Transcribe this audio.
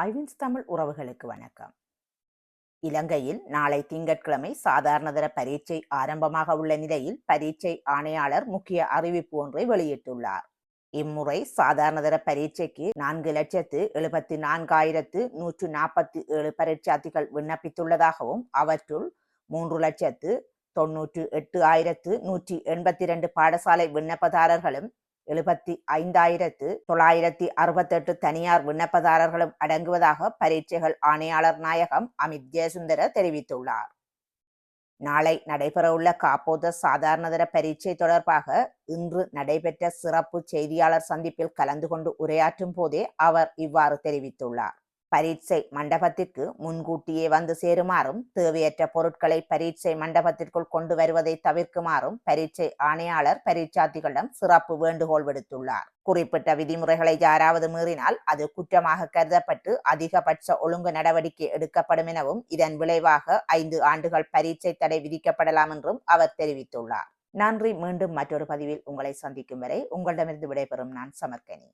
ஐவின்ஸ் தமிழ் உறவுகளுக்கு வணக்கம். இலங்கையில் நாளை திங்கட்கிழமை சாதாரணதர பரீட்சை ஆரம்பமாக உள்ள நிலையில் பரீட்சை ஆணையாளர் முக்கிய அறிவிப்பு ஒன்றை வெளியிட்டுள்ளார். இம்முறை சாதாரணதர பரீட்சைக்கு நான்கு லட்சத்து எழுபத்தி நான்காயிரத்து நூற்று நாற்பத்தி ஏழு பரீட்சார்த்திகள் விண்ணப்பித்துள்ளதாகவும் அவற்றுள் மூன்று லட்சத்து தொன்னூற்று எட்டு ஆயிரத்து நூற்றி எண்பத்தி இரண்டு பாடசாலை விண்ணப்பதாரர்களும் எழுபத்தி ஐந்தாயிரத்து தொள்ளாயிரத்தி அறுபத்தெட்டு தனியார் விண்ணப்பதாரர்களும் அடங்குவதாக பரீட்சைகள் ஆணையாளர் நாயகம் அமித் ஜெயசுந்தர தெரிவித்துள்ளார். நாளை நடைபெறவுள்ள காப்போத சாதாரணதர பரீட்சை தொடர்பாக இன்று நடைபெற்ற சிறப்பு செய்தியாளர் சந்திப்பில் கலந்து கொண்டு உரையாற்றும் போதே அவர் இவ்வாறு தெரிவித்துள்ளார். பரீட்சை மண்டபத்திற்கு முன்கூட்டியே வந்து சேருமாறும் தேவையற்ற பொருட்களை பரீட்சை மண்டபத்திற்குள் கொண்டு வருவதை தவிர்க்குமாறும் பரீட்சை ஆணையாளர் பரீட்சார்த்திகளிடம் சிறப்பு வேண்டுகோள் விடுத்துள்ளார். குறிப்பிட்ட விதிமுறைகளை யாராவது மீறினால் அது குற்றமாக கருதப்பட்டு அதிகபட்ச ஒழுங்கு நடவடிக்கை எடுக்கப்படும் எனவும் இதன் விளைவாக ஐந்து ஆண்டுகள் பரீட்சை தடை விதிக்கப்படலாம் என்றும் அவர் தெரிவித்துள்ளார். நன்றி. மீண்டும் மற்றொரு பதிவில் உங்களை சந்திக்கும் வரை உங்களிடமிருந்து விடைபெறும் நான் சமர்க்கனி.